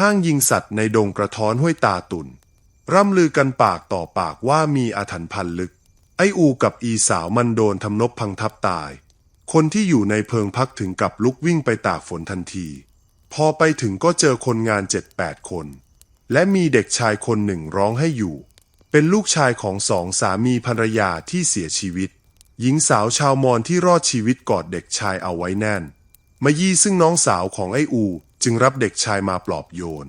ห้างยิงสัตว์ในดงกระท้อนห้วยตาตุน ร่ำลือกันปากต่อปากว่ามีอาถรรพ์พันลึก ไออูกับอีสาวมันโดนทำนบพังทับตาย คนที่อยู่ในเพิงพักถึงกับลุกวิ่งไปตากฝนทันที พอไปถึงก็เจอคนงานเจ็ดแปดคน และมีเด็กชายคนหนึ่งร้องให้อยู่ เป็นลูกชายของสองสามีภรรยาที่เสียชีวิต หญิงสาวชาวมอญที่รอดชีวิตกอดเด็กชายเอาไว้แน่น มายี่ซึ่งน้องสาวของไออู จึงรับเด็กชายมาปลอบโยน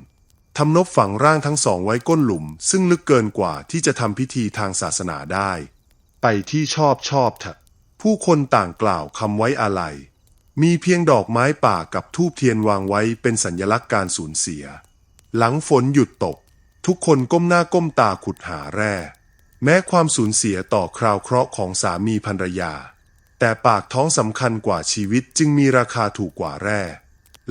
ทำนบฝังร่างทั้งสองไว้ก้นหลุม ซึ่งลึกเกินกว่าที่จะทำพิธีทางศาสนาได้ ไปที่ชอบชอบเถอะผู้คนต่างกล่าวคำไว้อาลัย มีเพียงดอกไม้ป่ากับทูบเทียนวางไว้เป็นสัญลักษณ์การสูญเสีย หลังฝนหยุดตก ทุกคนก้มหน้าก้มตาขุดหาแร่ แม้ความสูญเสียต่อคราวเคราะห์ของสามีภรรยา แต่ปากท้องสำคัญกว่าชีวิตจึงมีราคาถูกกว่าแร่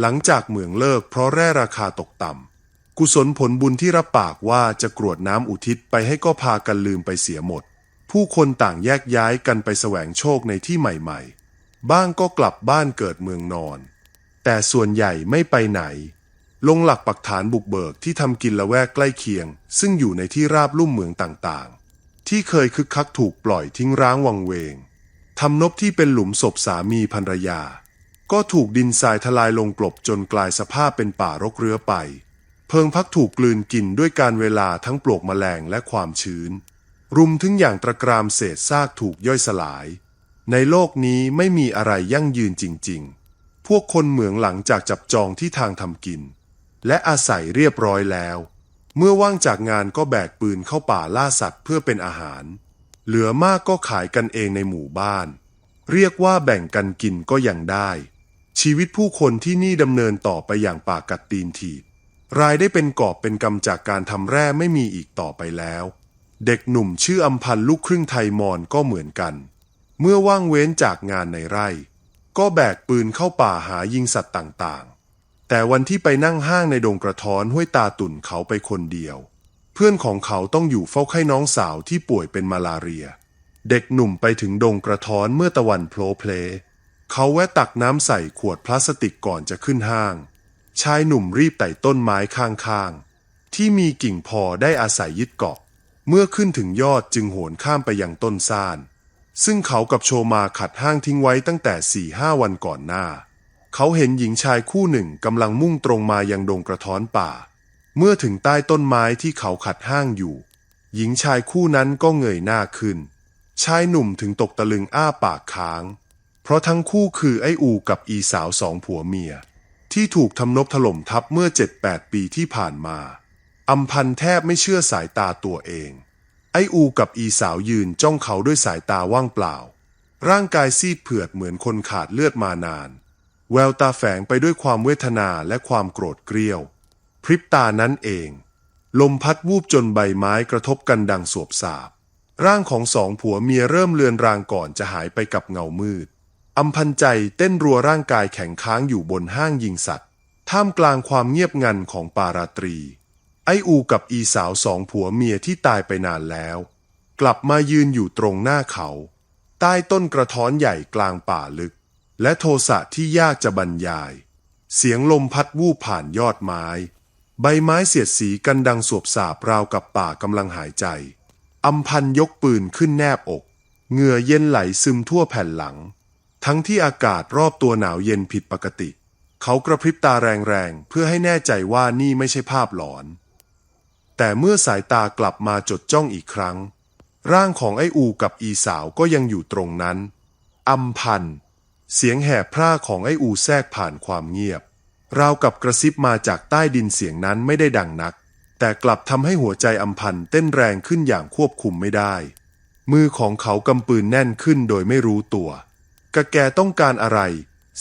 หลังจากเหมืองเลิกเพราะแร่ราคาตกต่ำกุศลผลบุญที่รับปากว่าจะกรวดน้ำอุทิศไปให้ก็พากันลืมไปเสียหมด ผู้คนต่างแยกย้ายกันไปแสวงโชคในที่ใหม่ๆ บ้างก็กลับบ้านเกิดเมืองนอน แต่ส่วนใหญ่ไม่ไปไหน ลงหลักปักฐานบุกเบิกที่ทำกินละแวกใกล้เคียง ซึ่งอยู่ในที่ราบลุ่มเมืองต่างๆ ที่เคยคึกคักถูกปล่อยทิ้งร้างวังเวงทำนบที่เป็นหลุมศพสามีภรรยา ก็ถูกดินทรายทลายลงกลบจนกลายสภาพเป็นป่ารกเรื้อไป เพิงพักถูกกลืนกินด้วยการเวลาทั้งปลวกแมลงและความชื้น รุมถึงอย่างตะกรามเศษซากถูกย่อยสลาย ในโลกนี้ไม่มีอะไรยั่งยืนจริง ๆ พวกคนเหมืองหลังจากจับจองที่ทางทำกิน และอาศัยเรียบร้อยแล้ว เมื่อว่างจากงานก็แบกปืนเข้าป่าล่าสัตว์เพื่อเป็นอาหาร เหลือมากก็ขายกันเองในหมู่บ้าน เรียกว่าแบ่งกันกินก็ยังได้ ชีวิตผู้คนที่นี่ดำเนินต่อไปอย่างปากกัดตีนถีบรายได้เป็นกอบเป็นกำจากการทำแร่ไม่มีอีกต่อไปแล้ว เด็กหนุ่มชื่ออัมพันธ์ลูกครึ่งไทยมอญก็เหมือนกัน เมื่อว่างเว้นจากงานในไร่ ก็แบกปืนเข้าป่าหายิงสัตว์ต่างๆ แต่วันที่ไปนั่งห้างในดงกระท้อนห้วยตาตุ่นเขาไปคนเดียว เพื่อนของเขาต้องอยู่เฝ้าไข้น้องสาวที่ป่วยเป็นมาลาเรีย เด็กหนุ่มไปถึงดงกระท้อนเมื่อตะวันโผล่เพล เขาแวะตักน้ำใส่ขวดพลาสติกก่อนจะขึ้นห้าง ชายหนุ่มรีบไต่ต้นไม้ข้างๆ ที่มีกิ่งพอได้อาศัยยึดเกาะ เมื่อขึ้นถึงยอดจึงโหนข้ามไปยังต้นซ่าน ซึ่งเขากับโชมาขัดห้างทิ้งไว้ตั้งแต่สี่ห้าวันก่อนหน้า เขาเห็นหญิงชายคู่หนึ่งกำลังมุ่งตรงมายังดงกระท้อนป่า เมื่อถึงใต้ต้นไม้ที่เขาขัดห้างอยู่ หญิงชายคู่นั้นก็เงยหน้าขึ้น ชายหนุ่มถึงตกตะลึงอ้าปากค้าง เพราะทั้งคู่คือไอ้อูกับอีสาวสองผัวเมีย ที่ถูกทำนบถล่มทับเมื่อเจ็ดแปดปีที่ผ่านมาอัมพันแทบไม่เชื่อสายตาตัวเอง ไอ้อูกับอีสาวยืนจ้องเขาด้วยสายตาว่างเปล่า ร่างกายซีดเผือดเหมือนคนขาดเลือดมานาน แววตาแฝงไปด้วยความเวทนาและความโกรธเกรี้ยว พริบตานั้นเอง ลมพัดวูบจนใบไม้กระทบกันดังสวบสาบ ร่างของสองผัวเมียเริ่มเลือนรางก่อนจะหายไปกับเงามืด อัมพันใจเต้นรัวร่างกายแข็งค้างอยู่บนห้างยิงสัตว์ ท่ามกลางความเงียบงันของปาราตรี ไออูกับอีสาวสองผัวเมียที่ตายไปนานแล้ว กลับมายืนอยู่ตรงหน้าเขา ใต้ต้นกระท้อนใหญ่กลางป่าลึก และโทสะที่ยากจะบรรยาย เสียงลมพัดวูบผ่านยอดไม้ ใบไม้เสียดสีกันดังสวบสาบราวกับป่ากำลังหายใจอัมพันยกปืนขึ้นแนบอก เหงื่อเย็นไหลซึมทั่วแผ่นหลัง ทั้งที่อากาศรอบตัวหนาวเย็นผิดปกติ เขากระพริบตาแรงๆ เพื่อให้แน่ใจว่านี่ไม่ใช่ภาพหลอน แต่เมื่อสายตากลับมาจดจ้องอีกครั้ง ร่างของไอ้อูกับอีสาวก็ยังอยู่ตรงนั้นอัมพัน เสียงแหบพร่าของไอ้อูแทรกผ่านความเงียบ ราวกับกระซิบมาจากใต้ดินเสียงนั้นไม่ได้ดังนัก แต่กลับทำให้หัวใจอัมพันเต้นแรงขึ้นอย่างควบคุมไม่ได้ มือของเขากำปืนแน่นขึ้นโดยไม่รู้ตัว กะแกต้องการอะไร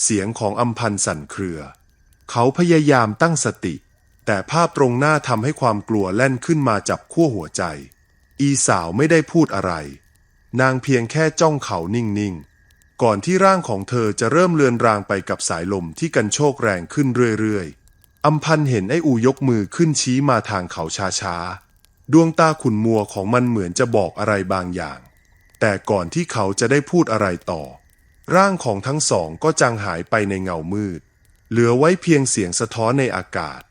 เสียงของอัมพันสั่นเครือ เขาพยายามตั้งสติ แต่ภาพตรงหน้าทำให้ความกลัวแล่นขึ้นมาจับขั้วหัวใจ อีสาวไม่ได้พูดอะไร นางเพียงแค่จ้องเขานิ่งๆ ก่อนที่ร่างของเธอจะเริ่มเลือนรางไปกับสายลมที่กันโชกแรงขึ้นเรื่อยๆ อัมพันเห็นไอ้อูยกมือขึ้นชี้มาทางเขาช้าๆ ดวงตาขุ่นมัวของมันเหมือนจะบอกอะไรบางอย่าง แต่ก่อนที่เขาจะได้พูดอะไรต่อ ร่างของทั้งสองก็จางหายไปในเงามืด เหลือไว้เพียงเสียงสะท้อนในอากาศ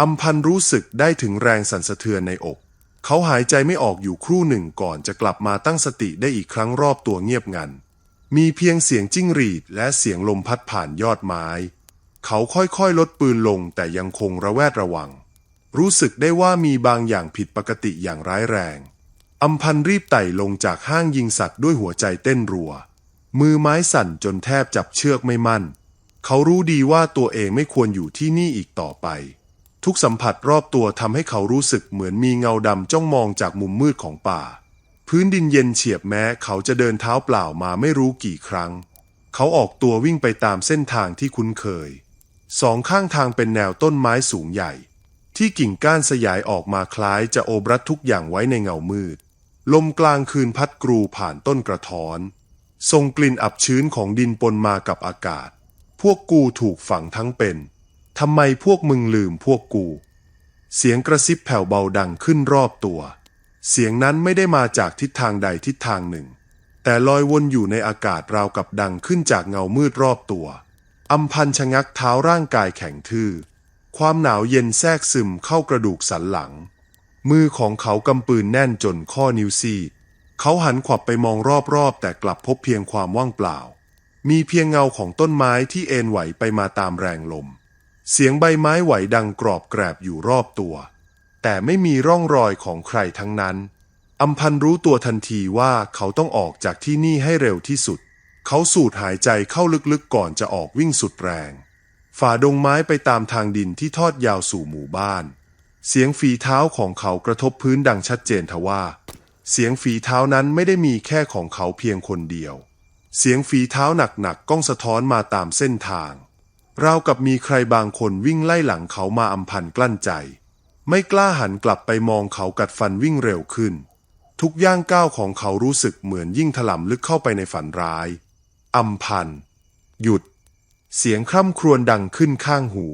อัมพันรู้สึกได้ถึงแรงสั่นสะเทือนในอก เขาหายใจไม่ออกอยู่ครู่หนึ่งก่อนจะกลับมาตั้งสติได้อีกครั้งรอบตัวเงียบงัน มีเพียงเสียงจิ้งหรีดและเสียงลมพัดผ่านยอดไม้ เขาค่อยๆ ลดปืนลงแต่ยังคงระแวดระวัง รู้สึกได้ว่ามีบางอย่างผิดปกติอย่างร้ายแรง อัมพันรีบไต่ลงจากห้างยิงสัตว์ด้วยหัวใจเต้นรัว มือไม้สั่นจนแทบจับเชือกไม่มั่น เขารู้ดีว่าตัวเองไม่ควรอยู่ที่นี่อีกต่อไป ทุกสัมผัสรอบตัวทำให้เขารู้สึกเหมือนมีเงาดำจ้องมองจากมุมมืดของป่า พื้นดินเย็นเฉียบแม้เขาจะเดินเท้าเปล่ามาไม่รู้กี่ครั้ง เขาออกตัววิ่งไปตามเส้นทางที่คุ้นเคย สองข้างทางเป็นแนวต้นไม้สูงใหญ่ ที่กิ่งก้านสยายออกมาคล้ายจะโอบรัดทุกอย่างไว้ในเงามืด ลมกลางคืนพัดกรูผ่านต้นกระท้อน ส่งกลิ่นอับชื้นของดินปนมากับอากาศ พวกกูถูกฝังทั้งเป็นทำไมพวกมึงลืมพวกกู เสียงกระซิบแผ่วเบาดังขึ้นรอบตัว เสียงนั้นไม่ได้มาจากทิศทางใดทิศทางหนึ่ง แต่ลอยวนอยู่ในอากาศราวกับดังขึ้นจากเงามืดรอบตัวอัมพันชะงักเท้าร่างกายแข็งทื่อ ความหนาวเย็นแทรกซึมเข้ากระดูกสันหลัง มือของเขากำปืนแน่นจนข้อนิ้วซีด เขาหันขวับไปมองรอบๆ แต่กลับพบเพียงความว่างเปล่า มีเพียงเงาของต้นไม้ที่เอ็นไหวไปมาตามแรงลม เสียงใบไม้ไหวดังกรอบแกรบอยู่รอบตัว แต่ไม่มีร่องรอยของใครทั้งนั้นอัมพันรู้ตัวทันทีว่าเขาต้องออกจากที่นี่ให้เร็วที่สุด เขาสูดหายใจเข้าลึกๆก่อนจะออกวิ่งสุดแรง ฝ่าดงไม้ไปตามทางดินที่ทอดยาวสู่หมู่บ้าน เสียงฝีเท้าของเขากระทบพื้นดังชัดเจนทว่า เสียงฝีเท้านั้นไม่ได้มีแค่ของเขาเพียงคนเดียว เสียงฝีเท้าหนักๆก้องสะท้อนมาตามเส้นทาง ราวกับมีใครบางคนวิ่งไล่หลังเขามาอำพันกลั้นใจ ไม่กล้าหันกลับไปมองเขากัดฟันวิ่งเร็วขึ้น ทุกย่างก้าวของเขารู้สึกเหมือนยิ่งถล่ำลึกเข้าไปในฝันร้ายอำพัน หยุด เสียงคร่ำครวญดังขึ้นข้างหู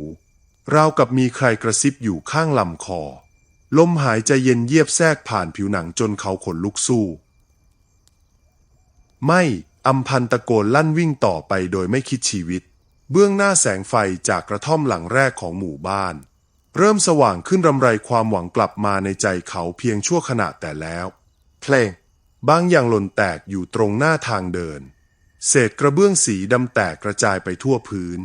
ราวกับมีใครกระซิบอยู่ข้างลำคอ ลมหายใจเย็นเยียบแทรกผ่านผิวหนังจนเขาขนลุกสู้ ไม่อัมพันตะโกนลั่นวิ่งต่อไปโดยไม่คิดชีวิต เบื้องหน้าแสงไฟจากกระท่อมหลังแรกของหมู่บ้าน เริ่มสว่างขึ้นรำไรความหวังกลับมาในใจเขาเพียงชั่วขณะแต่แล้ว เพลง บางอย่างหล่นแตกอยู่ตรงหน้าทางเดิน เศษกระเบื้องสีดำแตกกระจายไปทั่วพื้น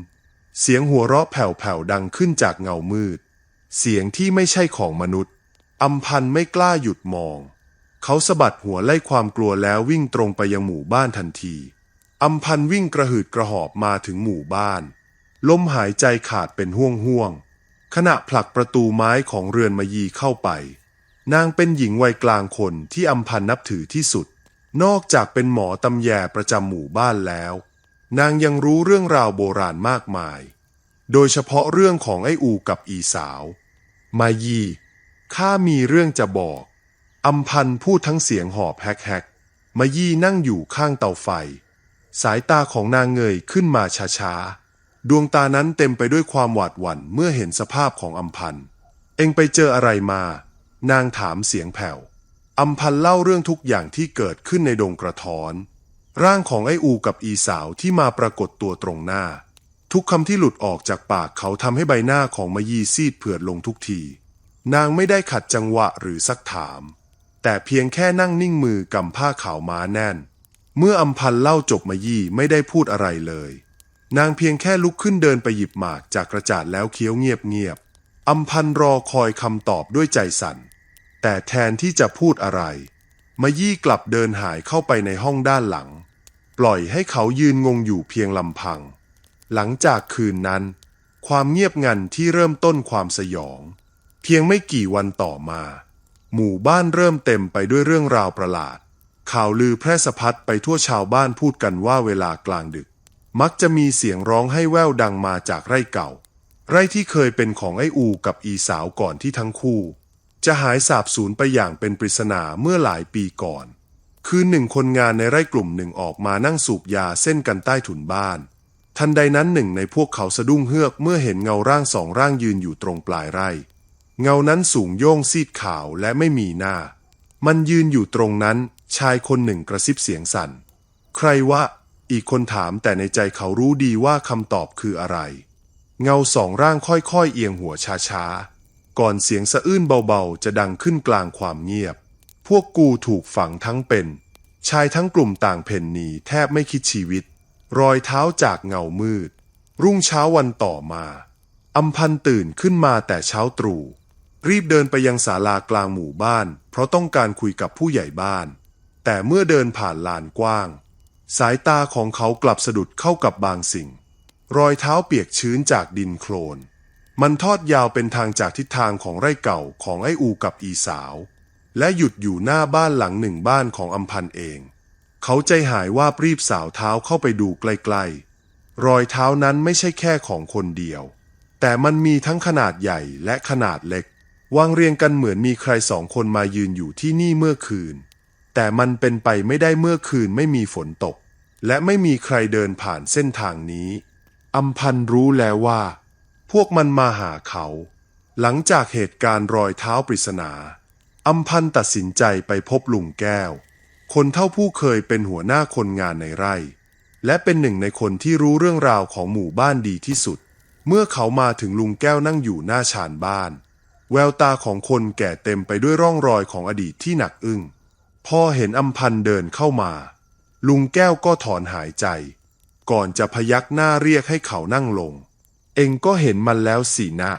เสียงหัวเราะแผ่วๆดังขึ้นจากเงามืด เสียงที่ไม่ใช่ของมนุษย์ อัมพันธ์ไม่กล้าหยุดมอง เขาสะบัดหัวไล่ความกลัวแล้ววิ่งตรงไปยังหมู่บ้านทันที อัมพันธ์วิ่งกระหืดกระหอบมาถึงหมู่บ้าน ลมหายใจขาดเป็นห่วงห่วงๆขณะผลักประตูไม้ของเรือนมายีเข้าไป นางเป็นหญิงวัยกลางคนที่อัมพันธ์นับถือที่สุด นอกจากเป็นหมอตำแยประจำหมู่บ้านแล้ว นางยังรู้เรื่องราวโบราณมากมาย โดยเฉพาะเรื่องของไอ้อูกับอีสาว มายี ข้ามีเรื่องจะบอก อัมพันพูดทั้งเสียงหอบแฮกๆมายี่นั่งอยู่ข้างเตาไฟ สายตาของนางเงยขึ้นมาช้าๆ ดวงตานั้นเต็มไปด้วยความหวาดหวั่นเมื่อเห็นสภาพของอัมพัน เองไปเจออะไรมา นางถามเสียงแผ่ว อัมพันเล่าเรื่องทุกอย่างที่เกิดขึ้นในดงกระท้อน ร่างของไออูกับอีสาวที่มาปรากฏตัวตรงหน้า ทุกคำที่หลุดออกจากปากเขาทำให้ใบหน้าของมายีซีดเผือดลงทุกที นางไม่ได้ขัดจังหวะหรือซักถาม แต่เพียงแค่นั่งนิ่งมือกำผ้าขาวม้าแน่น เมื่ออัมพันเล่าจบมายี่ไม่ได้พูดอะไรเลย นางเพียงแค่ลุกขึ้นเดินไปหยิบหมากจากกระจาดแล้วเคี้ยวเงียบๆอัมพันรอคอยคำตอบด้วยใจสั่น แต่แทนที่จะพูดอะไร มายี่กลับเดินหายเข้าไปในห้องด้านหลัง ปล่อยให้เขายืนงงอยู่เพียงลำพัง หลังจากคืนนั้น ความเงียบงันที่เริ่มต้นความสยอง พียงไม่กี่วันต่อมา หมู่บ้านเริ่มเต็มไปด้วยเรื่องราวประหลาด ข่าวลือแพร่สะพัดไปทั่วชาวบ้านพูดกันว่าเวลากลางดึก มักจะมีเสียงร้องให้แว่วดังมาจากไร่เก่า ไร่ที่เคยเป็นของไอ้อูกับอีสาวก่อนที่ทั้งคู่ จะหายสาบสูญไปอย่างเป็นปริศนาเมื่อหลายปีก่อน คืนหนึ่งคนงานในไร่กลุ่มหนึ่งออกมานั่งสูบยาเส้นกันใต้ถุนบ้าน ทันใดนั้นหนึ่งในพวกเขาสะดุ้งเฮือกเมื่อเห็นเงาร่างสองร่างยืนอยู่ตรงปลายไร่ เงานั้นสูงโย่งซีดขาวและไม่มีหน้า มันยืนอยู่ตรงนั้น ชายคนหนึ่งกระซิบเสียงสั่น ใครวะ อีกคนถามแต่ในใจเขารู้ดีว่าคำตอบคืออะไร เงาสองร่างค่อยๆ เอียงหัวช้าก่อนเสียงสะอื้นเบาๆ จะดังขึ้นกลางความเงียบ พวกกูถูกฝังทั้งเป็น ชายทั้งกลุ่มต่างเพ่นหนีแทบไม่คิดชีวิต รอยเท้าจากเงามืด รุ่งเช้าวันต่อมา อัมพันตื่นขึ้นมาแต่เช้าตรู่ รีบเดินไปยังศาลากลางหมู่บ้าน เพราะต้องการคุยกับผู้ใหญ่บ้าน แต่เมื่อเดินผ่านลานกว้าง สายตาของเขากลับสะดุดเข้ากับบางสิ่ง รอยเท้าเปียกชื้นจากดินโคลน มันทอดยาวเป็นทางจากทิศทางของไร่เก่าของไออูกับอีสาว และหยุดอยู่หน้าบ้านหลังหนึ่งบ้านของอัมพันเอง เขาใจหายว่ารีบสาวเท้าเข้าไปดูใกล้ๆรอยเท้านั้นไม่ใช่แค่ของคนเดียว แต่มันมีทั้งขนาดใหญ่และขนาดเล็ก วางเรียงกันเหมือนมีใครสองคนมายืนอยู่ที่นี่เมื่อคืน แต่มันเป็นไปไม่ได้เมื่อคืนไม่มีฝนตก และไม่มีใครเดินผ่านเส้นทางนี้อัมพันรู้แล้วว่า พวกมันมาหาเขา หลังจากเหตุการณ์รอยเท้าปริศนาอัมพันตัดสินใจไปพบลุงแก้ว คนเท่าผู้เคยเป็นหัวหน้าคนงานในไร่ และเป็นหนึ่งในคนที่รู้เรื่องราวของหมู่บ้านดีที่สุด เมื่อเขามาถึงลุงแก้วนั่งอยู่หน้าชานบ้าน แววตาของคนแก่เต็มไปด้วยร่องรอยของอดีตที่หนักอึ้งพอเห็นอัมพันเดินเข้ามา ลุงแก้วก็ถอนหายใจ ก่อนจะพยักหน้าเรียกให้เขานั่งลง เองก็เห็นมันแล้วสินะ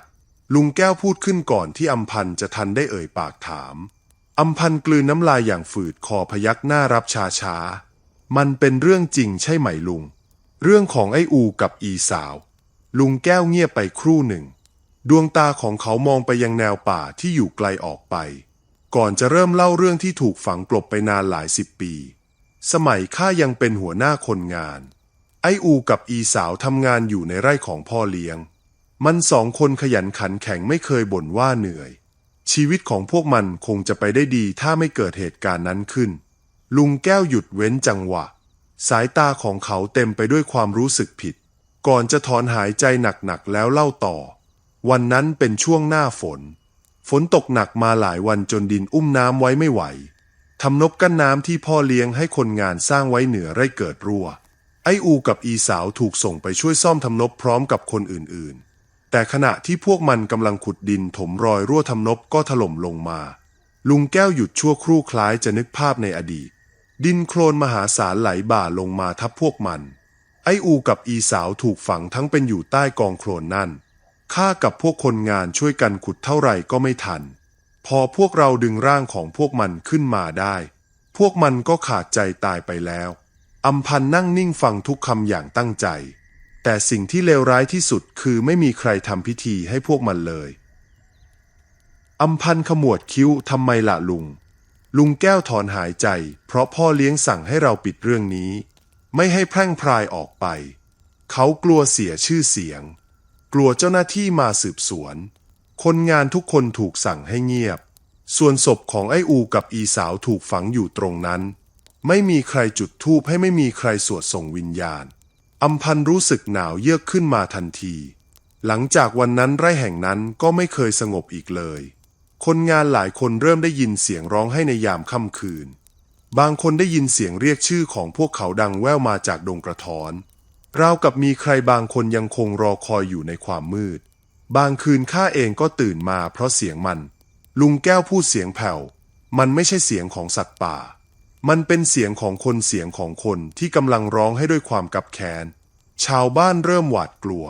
ลุงแก้วพูดขึ้นก่อนที่อัมพันจะทันได้เอ่ยปากถาม อัมพันกลืนน้ำลายอย่างฝืดคอพยักหน้ารับช้าช้ามันเป็นเรื่องจริงใช่ไหมลุง เรื่องของไอ้อูกับอีสาว ลุงแก้วเงียบไปครู่หนึ่ง ดวงตาของเขามองไปยังแนวป่าที่อยู่ไกลออกไป ก่อนจะเริ่มเล่าเรื่องที่ถูกฝังกลบไปนานหลายสิบปี สมัยข้ายังเป็นหัวหน้าคนงาน ไออูกับอีสาวทำงานอยู่ในไร่ของพ่อเลี้ยง มันสองคนขยันขันแข็งไม่เคยบ่นว่าเหนื่อย ชีวิตของพวกมันคงจะไปได้ดีถ้าไม่เกิดเหตุการณ์นั้นขึ้น ลุงแก้วหยุดเว้นจังหวะ สายตาของเขาเต็มไปด้วยความรู้สึกผิด ก่อนจะถอนหายใจหนักๆแล้วเล่าต่อ วันนั้นเป็นช่วงหน้าฝน ฝนตกหนักมาหลายวันจนดินอุ้มน้ำไว้ไม่ไหวทำนบกั้นน้ำที่พ่อเลี้ยงให้คนงานสร้างไว้เหนือไร่เกิดรั่ว ไออูกับอีสาวถูกส่งไปช่วยซ่อมทำนบพร้อมกับคนอื่นๆ แต่ขณะที่พวกมันกำลังขุดดินถมรอยรั่วทำนบก็ถล่มลงมา ลุงแก้วหยุดชั่วครู่คล้ายจะนึกภาพในอดีต ดินโคลนมหาศาลไหลบ่าลงมาทับพวกมัน ไออูกับอีสาวถูกฝังทั้งเป็นอยู่ใต้กองโคลนนั่น ข้ากับพวกคนงานช่วยกันขุดเท่าไหร่ก็ไม่ทัน พอพวกเราดึงร่างของพวกมันขึ้นมาได้ พวกมันก็ขาดใจตายไปแล้วอัมพันนั่งนิ่งฟังทุกคำอย่างตั้งใจ แต่สิ่งที่เลวร้ายที่สุดคือไม่มีใครทำพิธีให้พวกมันเลยอัมพันขมวดคิ้วทำไมละลุง ลุงแก้วถอนหายใจ เพราะพ่อเลี้ยงสั่งให้เราปิดเรื่องนี้ ไม่ให้แพร่งพรายออกไป เขากลัวเสียชื่อเสียง กลัวเจ้าหน้าที่มาสืบสวน คนงานทุกคนถูกสั่งให้เงียบ ส่วนศพของไออูกับอีสาวถูกฝังอยู่ตรงนั้น ไม่มีใครจุดธูปให้ไม่มีใครสวดส่งวิญญาณอัมพันรู้สึกหนาวเยือกขึ้นมาทันที หลังจากวันนั้นไร่แห่งนั้นก็ไม่เคยสงบอีกเลย คนงานหลายคนเริ่มได้ยินเสียงร้องให้ในยามค่ำคืน บางคนได้ยินเสียงเรียกชื่อของพวกเขาดังแว่วมาจากดงกระท้อน ราวกับมีใครบางคนยังคงรอคอยอยู่ในความมืด บางคืนข้าเองก็ตื่นมาเพราะเสียงมัน ลุงแก้วพูดเสียงแผ่ว มันไม่ใช่เสียงของสัตว์ป่า มันเป็นเสียงของคนเสียงของคนที่กำลังร้องให้ด้วยความกับแค้น ชาวบ้านเริ่มหวาดกลัว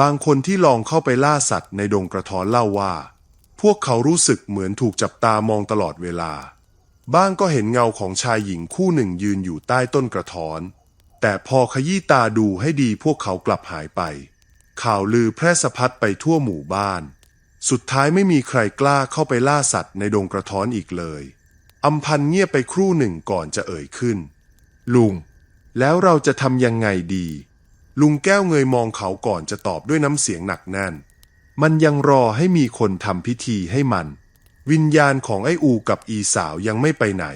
บางคนที่ลองเข้าไปล่าสัตว์ในดงกระท้อนเล่าว่า พวกเขารู้สึกเหมือนถูกจับตามองตลอดเวลา บ้างก็เห็นเงาของชายหญิงคู่หนึ่งยืนอยู่ใต้ต้นกระท้อน แต่พอขยี้ตาดูให้ดีพวกเขากลับหายไป ข่าวลือแพร่สะพัดไปทั่วหมู่บ้าน สุดท้ายไม่มีใครกล้าเข้าไปล่าสัตว์ในดงกระท้อนอีกเลยอัมพันเงียบไปครู่หนึ่งก่อนจะเอ่ยขึ้น ลุง แล้วเราจะทำยังไงดี ลุงแก้วเงยมองเขาก่อนจะตอบด้วยน้ำเสียงหนักแน่น มันยังรอให้มีคนทำพิธีให้มัน วิญญาณของไอ้อูกับอีสาวยังไม่ไปไหน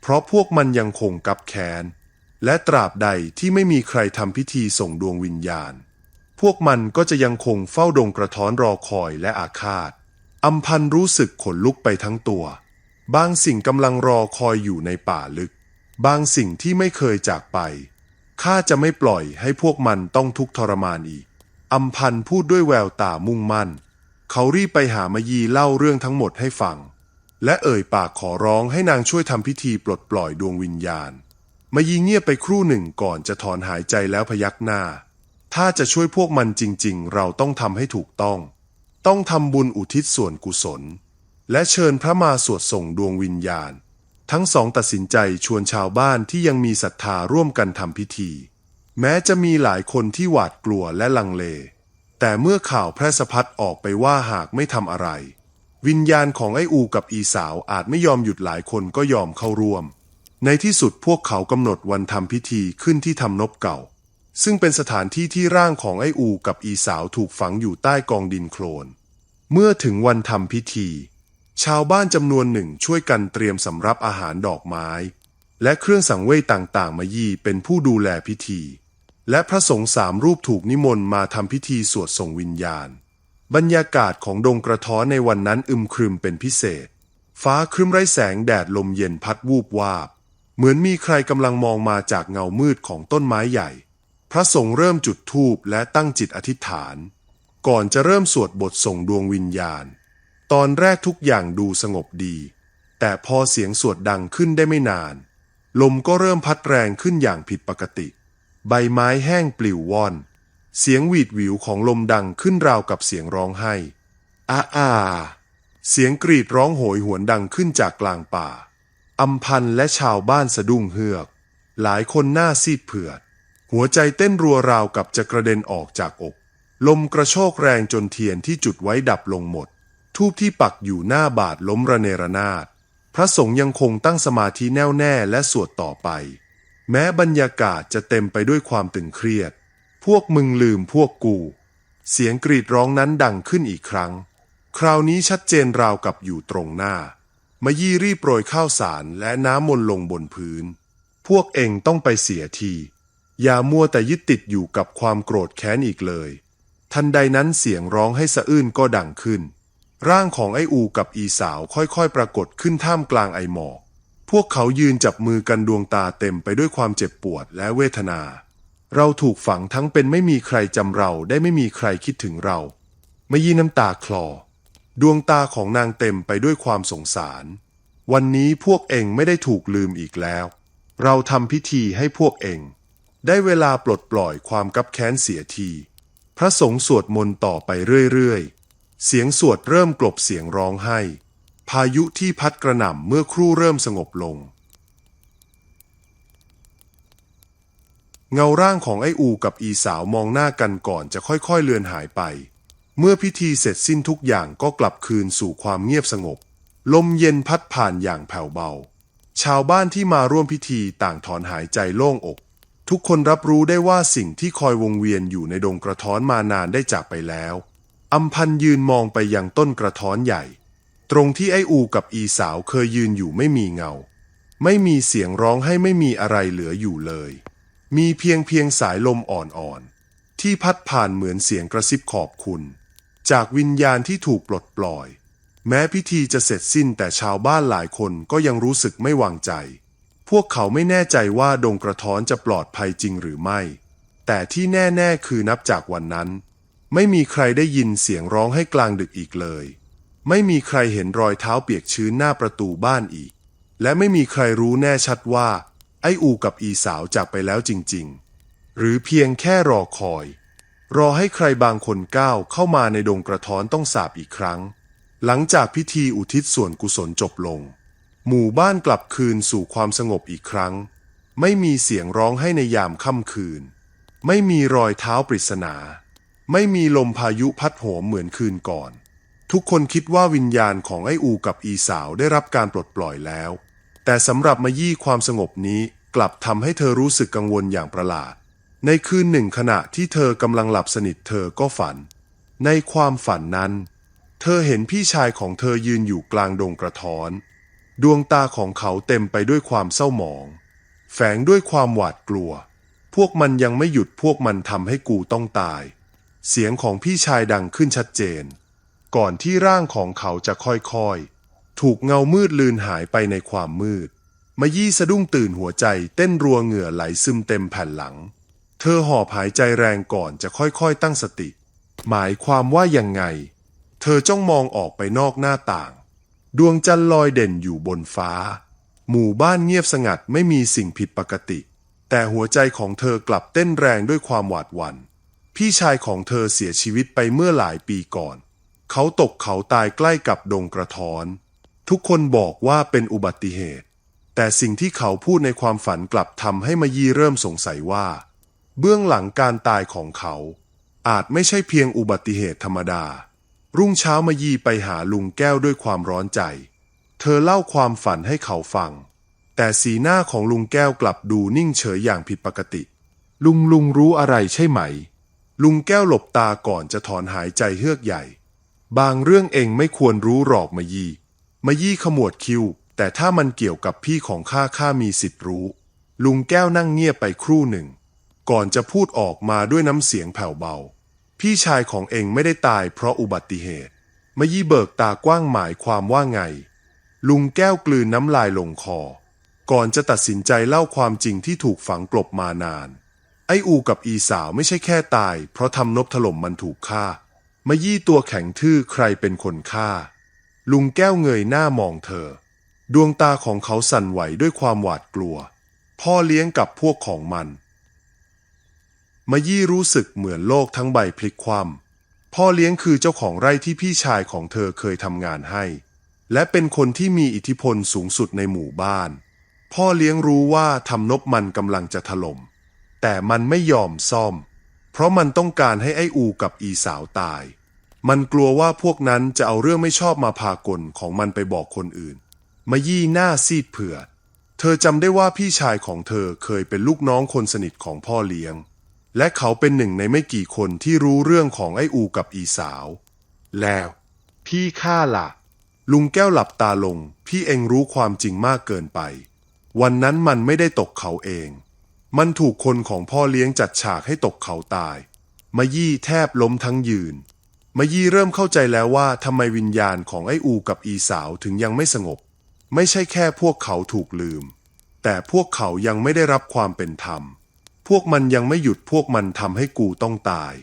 เพราะพวกมันยังคงกับแค้น และตราบใดที่ไม่มีใครทำพิธีส่งดวงวิญญาณ พวกมันก็จะยังคงเฝ้าดงกระท้อนรอคอยและอาฆาตอัมพันรู้สึกขนลุกไปทั้งตัว บางสิ่งกำลังรอคอยอยู่ในป่าลึก บางสิ่งที่ไม่เคยจากไป ข้าจะไม่ปล่อยให้พวกมันต้องทุกข์ทรมานอีก อัมพันพูดด้วยแววตามุ่งมั่น เขารีบไปหามายีเล่าเรื่องทั้งหมดให้ฟัง และเอ่ยปากขอร้องให้นางช่วยทำพิธีปลดปล่อยดวงวิญญาณ มายีเงียบไปครู่หนึ่งก่อนจะถอนหายใจแล้วพยักหน้า ถ้าจะช่วยพวกมันจริง ๆ เราต้องทำให้ถูกต้อง ต้องทำบุญอุทิศส่วนกุศล และเชิญพระมาสวดส่งดวงวิญญาณ ทั้งสองตัดสินใจชวนชาวบ้านที่ยังมีศรัทธาร่วมกันทำพิธี แม้จะมีหลายคนที่หวาดกลัวและลังเล แต่เมื่อข่าวแพร่สะพัดออกไปว่าหากไม่ทำอะไร วิญญาณของไอ้อูกับอีสาวอาจไม่ยอมหยุดหลายคนก็ยอมเข้าร่วม ในที่สุดพวกเขากำหนดวันทำพิธีขึ้นที่ทำนบเก่า ซึ่งเป็นสถานที่ที่ร่างของไออูกับอีสาวถูกฝังอยู่ใต้กองดินโคลน เมื่อถึงวันทำพิธี ชาวบ้านจำนวนหนึ่งช่วยกันเตรียมสำรับอาหารดอกไม้ และเครื่องสังเวยต่างๆ มายี่เป็นผู้ดูแลพิธี และพระสงฆ์สามรูปถูกนิมนต์มาทำพิธีสวดส่งวิญญาณ บรรยากาศของดงกระท้อนในวันนั้นอึมครึมเป็นพิเศษ ฟ้าครึ้มไร้แสงแดดลมเย็นพัดวูบวาบ เหมือนมีใครกำลังมองมาจากเงามืดของต้นไม้ใหญ่ พระสงฆ์เริ่มจุดธูปและตั้งจิตอธิษฐาน ก่อนจะเริ่มสวดบทส่งดวงวิญญาณ ตอนแรกทุกอย่างดูสงบดี แต่พอเสียงสวดดังขึ้นได้ไม่นาน ลมก็เริ่มพัดแรงขึ้นอย่างผิดปกติ ใบไม้แห้งปลิวว่อน เสียงหวีดหวิวของลมดังขึ้นราวกับเสียงร้องไห้อาอาเสียงกรีดร้องโหยหวนดังขึ้นจากกลางป่า อัมพันธ์และชาวบ้านสะดุ้งเฮือก หลายคนหน้าซีดเผือด หัวใจเต้นรัวราวกับจะกระเด็นออกจากอก ลมกระโชกแรงจนเทียนที่จุดไว้ดับลงหมด ทูบที่ปักอยู่หน้าบาทล้มระเนระนาด พระสงฆ์ยังคงตั้งสมาธิแน่วแน่และสวดต่อไป แม้บรรยากาศจะเต็มไปด้วยความตึงเครียด พวกมึงลืมพวกกู เสียงกรีดร้องนั้นดังขึ้นอีกครั้ง คราวนี้ชัดเจนราวกับอยู่ตรงหน้า มายี่รีบโปรยข้าวสารและน้ำมนต์ลงบนพื้น พวกเองต้องไปเสียที อย่ามัวแต่ยึดติดอยู่กับความโกรธแค้นอีกเลย ทันใดนั้นเสียงร้องให้สะอื้นก็ดังขึ้น ร่างของไออูกับอีสาวค่อยๆ ปรากฏขึ้นท่ามกลางไอหมอก พวกเขายืนจับมือกันดวงตาเต็มไปด้วยความเจ็บปวดและเวทนา เราถูกฝังทั้งเป็นไม่มีใครจำเราได้ไม่มีใครคิดถึงเรามายีน้ำตาคลอ ดวงตาของนางเต็มไปด้วยความสงสาร วันนี้พวกเองไม่ได้ถูกลืมอีกแล้ว เราทำพิธีให้พวกเอง ได้เวลาปลดปล่อยความกับแค้นเสียที พระสงฆ์สวดมนต์ต่อไปเรื่อยๆ เสียงสวดเริ่มกลบเสียงร้องไห้ พายุที่พัดกระหน่ำเมื่อครู่เริ่มสงบลง เงาร่างของไอ้อูกับอีสาวมองหน้ากันก่อนจะค่อยๆเลือนหายไป เมื่อพิธีเสร็จสิ้นทุกอย่างก็กลับคืนสู่ความเงียบสงบ ลมเย็นพัดผ่านอย่างแผ่วเบา ชาวบ้านที่มาร่วมพิธีต่างถอนหายใจโล่งอก ทุกคนรับรู้ได้ว่าสิ่งที่คอยวงเวียนอยู่ในดงกระท้อนมานานได้จากไปแล้วอัมพันยืนมองไปยังต้นกระท้อนใหญ่ ตรงที่ไออูกับอีสาวเคยยืนอยู่ไม่มีเงา ไม่มีเสียงร้องให้ไม่มีอะไรเหลืออยู่เลย มีเพียงเพียงสายลมอ่อนๆที่พัดผ่านเหมือนเสียงกระซิบขอบคุณ จากวิญญาณที่ถูกปลดปล่อย แม้พิธีจะเสร็จสิ้นแต่ชาวบ้านหลายคนก็ยังรู้สึกไม่วางใจ พวกเขาไม่แน่ใจว่าดงกระท้อนจะปลอดภัยจริงหรือไม่ แต่ที่แน่ ๆ คือนับจากวันนั้น ไม่มีใครได้ยินเสียงร้องให้กลางดึกอีกเลย ไม่มีใครเห็นรอยเท้าเปียกชื้นหน้าประตูบ้านอีก และไม่มีใครรู้แน่ชัดว่า ไอ้อูกับอีสาวจากไปแล้วจริง ๆ หรือเพียงแค่รอคอย รอให้ใครบางคนก้าวเข้ามาในดงกระท้อนต้องสาบอีกครั้ง หลังจากพิธีอุทิศส่วนกุศลจบลง หมู่บ้านกลับคืนสู่ความสงบอีกครั้ง ไม่มีเสียงร้องให้ในยามค่ำคืน ไม่มีรอยเท้าปริศนา ไม่มีลมพายุพัดโหมเหมือนคืนก่อน ทุกคนคิดว่าวิญญาณของไอ้อูกับอีสาวได้รับการปลดปล่อยแล้ว แต่สำหรับมายี่ความสงบนี้กลับทำให้เธอรู้สึกกังวลอย่างประหลาด ในคืนหนึ่งขณะที่เธอกำลังหลับสนิทเธอก็ฝัน ในความฝันนั้น เธอเห็นพี่ชายของเธอยืนอยู่กลางดงกระท้อน ดวงตาของเขาเต็มไปด้วยความเศร้าหมอง แฝงด้วยความหวาดกลัว พวกมันยังไม่หยุดพวกมันทำให้กูต้องตาย เสียงของพี่ชายดังขึ้นชัดเจน ก่อนที่ร่างของเขาจะค่อยๆ ถูกเงามืดลืนหายไปในความมืดมายี่สะดุ้งตื่นหัวใจเต้นรัวเหงื่อไหลซึมเต็มแผ่นหลัง เธอหอบหายใจแรงก่อนจะค่อยๆตั้งสติ หมายความว่ายังไง เธอจ้องมองออกไปนอกหน้าต่าง ดวงจันทร์ลอยเด่นอยู่บนฟ้า หมู่บ้านเงียบสงัดไม่มีสิ่งผิดปกติ แต่หัวใจของเธอกลับเต้นแรงด้วยความหวาดหวัน่นพี่ชายของเธอเสียชีวิตไปเมื่อหลายปีก่อน เขาตกเขาตายใกล้กับดงกระท้อน ทุกคนบอกว่าเป็นอุบัติเหตุ แต่สิ่งที่เขาพูดในความฝันกลับทำให้มายีเริ่มสงสัยว่า เบื้องหลังการตายของเขา อาจไม่ใช่เพียงอุบัติเหตุธรรมดา รุ่งเช้ามายีไปหาลุงแก้วด้วยความร้อนใจ เธอเล่าความฝันให้เขาฟัง แต่สีหน้าของลุงแก้วกลับดูนิ่งเฉยอย่างผิดปกติ ลุงลุงรู้อะไรใช่ไหม ลุงแก้วหลบตาก่อนจะถอนหายใจเฮือกใหญ่ บางเรื่องเองไม่ควรรู้หรอกมายีมายีขมวดคิ้วแต่ถ้ามันเกี่ยวกับพี่ของข้าข้ามีสิทธิ์รู้ ลุงแก้วนั่งเงียบไปครู่หนึ่ง ก่อนจะพูดออกมาด้วยน้ำเสียงแผ่วเบา พี่ชายของเองไม่ได้ตายเพราะอุบัติเหตุมายี่เบิกตากว้างหมายความว่าไง ลุงแก้วกลืนน้ำลายลงคอ ก่อนจะตัดสินใจเล่าความจริงที่ถูกฝังกลบมานาน ไออูกับอีสาวไม่ใช่แค่ตาย เพราะทำนบถล่มมันถูกฆ่ามายี่ตัวแข็งทื่อใครเป็นคนฆ่า ลุงแก้วเงยหน้ามองเธอ ดวงตาของเขาสั่นไหวด้วยความหวาดกลัว พ่อเลี้ยงกับพวกของมัน มายี่รู้สึกเหมือนโลกทั้งใบพลิกคว่ำพ่อเลี้ยงคือเจ้าของไร่ที่พี่ชายของเธอเคยทำงานให้ และเป็นคนที่มีอิทธิพลสูงสุดในหมู่บ้าน พ่อเลี้ยงรู้ว่าทำนบมันกำลังจะถล่ม แต่มันไม่ยอมซ่อม เพราะมันต้องการให้ไอ้อูกับอีสาวตาย มันกลัวว่าพวกนั้นจะเอาเรื่องไม่ชอบมาพากลของมันไปบอกคนอื่น มายี่หน้าซีดเผือดเธอจำได้ว่าพี่ชายของเธอเคยเป็นลูกน้องคนสนิทของพ่อเลี้ยง และเขาเป็นหนึ่งในไม่กี่คนที่รู้เรื่องของไอ้อูกับอีสาว แล้ว พี่ข้าล่ะ ลุงแก้วหลับตาลง พี่เองรู้ความจริงมากเกินไป วันนั้นมันไม่ได้ตกเขาเอง มันถูกคนของพ่อเลี้ยงจัดฉากให้ตกเขาตาย มายี่แทบล้มทั้งยืน มายี่เริ่มเข้าใจแล้วว่าทำไมวิญญาณของไอ้อูกับอีสาวถึงยังไม่สงบ ไม่ใช่แค่พวกเขาถูกลืม แต่พวกเขายังไม่ได้รับความเป็นธรรม พวกมันยังไม่หยุดพวกมันทำให้กูต้องตาย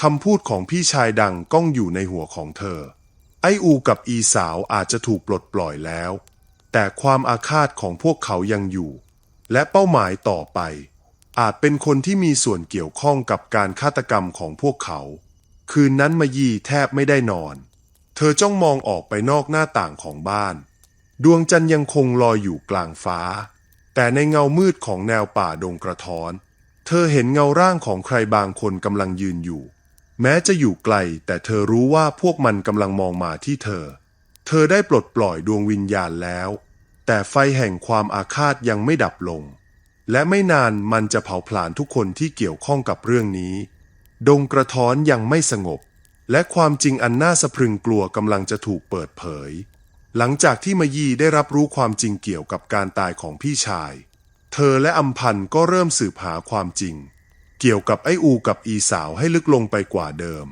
คำพูดของพี่ชายดังก้องอยู่ในหัวของเธอ ไออูกับอีสาวอาจจะถูกปลดปล่อยแล้ว แต่ความอาฆาตของพวกเขายังอยู่ และเป้าหมายต่อไป อาจเป็นคนที่มีส่วนเกี่ยวข้องกับการฆาตกรรมของพวกเขา คืนนั้นมายีแทบไม่ได้นอน เธอจ้องมองออกไปนอกหน้าต่างของบ้าน ดวงจันทร์ยังคงลอยอยู่กลางฟ้า แต่ในเงามืดของแนวป่าดงกระท้อน เธอเห็นเงาร่างของใครบางคนกำลังยืนอยู่ แม้จะอยู่ไกล แต่เธอรู้ว่าพวกมันกำลังมองมาที่เธอ เธอได้ปลดปล่อยดวงวิญญาณแล้ว แต่ไฟแห่งความอาฆาตยังไม่ดับลง และไม่นานมันจะเผาผลาญทุกคนที่เกี่ยวข้องกับเรื่องนี้ ดงกระท้อนยังไม่สงบ และความจริงอันน่าสะพรึงกลัวกำลังจะถูกเปิดเผย หลังจากที่มายีได้รับรู้ความจริงเกี่ยวกับการตายของพี่ชาย เธอและอัมพันธ์ก็เริ่มสืบหาความจริง เกี่ยวกับไอ้อูกับอีสาวให้ลึกลงไปกว่าเดิม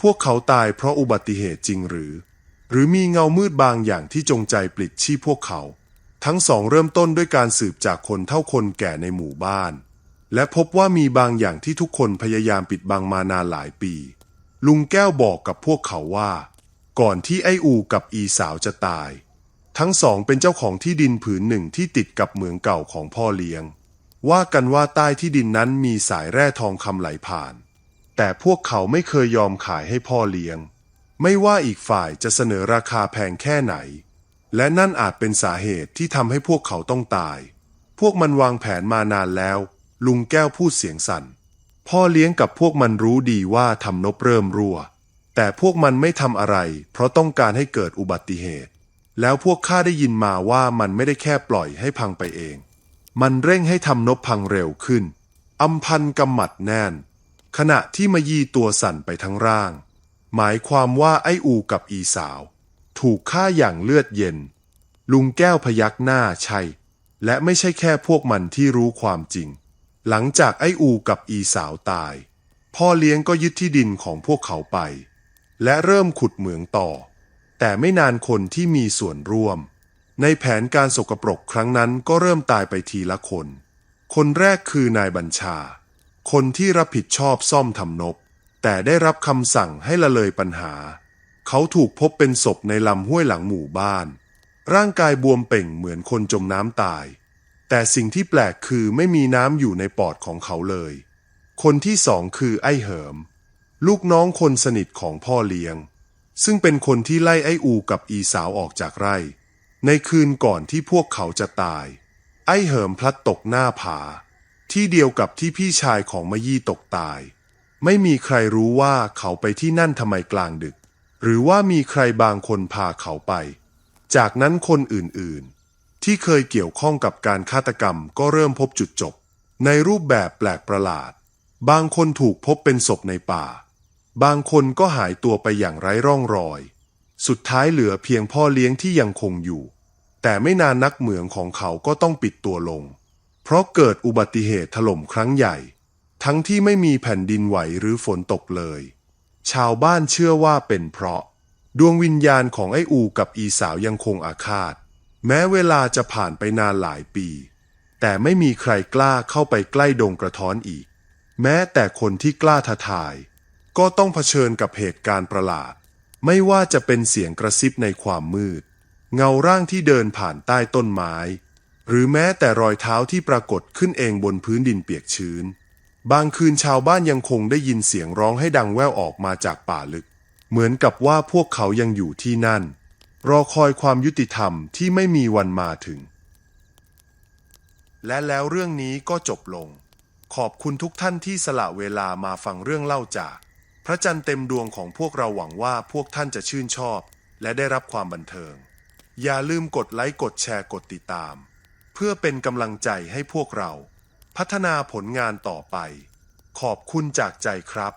พวกเขาตายเพราะอุบัติเหตุจริงหรือ หรือมีเงามืดบางอย่างที่จงใจปลิดชีพพวกเขา ทั้งสองเริ่มต้นด้วยการสืบจากคนเท่าคนแก่ในหมู่บ้าน และพบว่ามีบางอย่างที่ทุกคนพยายามปิดบังมานานหลายปี ลุงแก้วบอกกับพวกเขาว่า ก่อนที่ไอ้อูกับอีสาวจะตาย ทั้งสองเป็นเจ้าของที่ดินผืนหนึ่งที่ติดกับเหมืองเก่าของพ่อเลี้ยง ว่ากันว่าใต้ที่ดินนั้นมีสายแร่ทองคำไหลผ่าน แต่พวกเขาไม่เคยยอมขายให้พ่อเลี้ยง ไม่ว่าอีกฝ่ายจะเสนอราคาแพงแค่ไหน และนั่นอาจเป็นสาเหตุที่ทำให้พวกเขาต้องตาย พวกมันวางแผนมานานแล้ว ลุงแก้วพูดเสียงสั่น พ่อเลี้ยงกับพวกมันรู้ดีว่าทำนบเริ่มรั่ว แต่พวกมันไม่ทำอะไร เพราะต้องการให้เกิดอุบัติเหตุ แล้วพวกข้าได้ยินมาว่ามันไม่ได้แค่ปล่อยให้พังไปเอง มันเร่งให้ทำนบพังเร็วขึ้นอำพันกำหมัดแน่น ขณะที่มายีตัวสั่นไปทั้งร่าง หมายความว่าไอ้อูกับอีสาว ถูกฆ่าอย่างเลือดเย็น ลุงแก้วพยักหน้าใช่ และไม่ใช่แค่พวกมันที่รู้ความจริง หลังจากไอ้อูกับอีสาวตาย พ่อเลี้ยงก็ยึดที่ดินของพวกเขาไป และเริ่มขุดเหมืองต่อ แต่ไม่นานคนที่มีส่วนร่วม ในแผนการสกปรกครั้งนั้นก็เริ่มตายไปทีละคน คนแรกคือนายบัญชา คนที่รับผิดชอบซ่อมทำนบ แต่ได้รับคำสั่งให้ละเลยปัญหา เขาถูกพบเป็นศพในลำห้วยหลังหมู่บ้าน ร่างกายบวมเป่งเหมือนคนจมน้ำตาย แต่สิ่งที่แปลกคือไม่มีน้ำอยู่ในปอดของเขาเลย คนที่สองคือไอ้เหิม ลูกน้องคนสนิทของพ่อเลี้ยง ซึ่งเป็นคนที่ไล่ไอ้อูกับอีสาวออกจากไร่ ในคืนก่อนที่พวกเขาจะตาย ไอ้เหิมพลัดตกหน้าผา ที่เดียวกับที่พี่ชายของมยี่ตกตาย ไม่มีใครรู้ว่าเขาไปที่นั่นทำไมกลางดึก หรือว่ามีใครบางคนพาเขาไป จากนั้นคนอื่นๆ ที่เคยเกี่ยวข้องกับการฆาตกรรมก็เริ่มพบจุดจบ ในรูปแบบแปลกประหลาด บางคนถูกพบเป็นศพในป่า บางคนก็หายตัวไปอย่างไร้ร่องรอย สุดท้ายเหลือเพียงพ่อเลี้ยงที่ยังคงอยู่ แต่ไม่นานนักเหมืองของเขาก็ต้องปิดตัวลง เพราะเกิดอุบัติเหตุถล่มครั้งใหญ่ ทั้งที่ไม่มีแผ่นดินไหวหรือฝนตกเลย ชาวบ้านเชื่อว่าเป็นเพราะ ดวงวิญญาณของไอ้อูกับอีสาวยังคงอาฆาต แม้เวลาจะผ่านไปนานหลายปี แต่ไม่มีใครกล้าเข้าไปใกล้ดงกระท้อนอีก แม้แต่คนที่กล้าท้าทาย ก็ต้องเผชิญกับเหตุการณ์ประหลาด ไม่ว่าจะเป็นเสียงกระซิบในความมืด เงาร่างที่เดินผ่านใต้ต้นไม้ หรือแม้แต่รอยเท้าที่ปรากฏขึ้นเองบนพื้นดินเปียกชื้น บางคืนชาวบ้านยังคงได้ยินเสียงร้องให้ดังแว่วออกมาจากป่าลึก เหมือนกับว่าพวกเขายังอยู่ที่นั่น รอคอยความยุติธรรมที่ไม่มีวันมาถึง และแล้วเรื่องนี้ก็จบลง ขอบคุณทุกท่านที่สละเวลามาฟังเรื่องเล่าจาก พระจันทร์เต็มดวงของพวกเราหวังว่าพวกท่านจะชื่นชอบ และได้รับความบันเทิง อย่าลืมกดไลค์กดแชร์กดติดตาม เพื่อเป็นกำลังใจให้พวกเรา พัฒนาผลงานต่อไป ขอบคุณจากใจครับ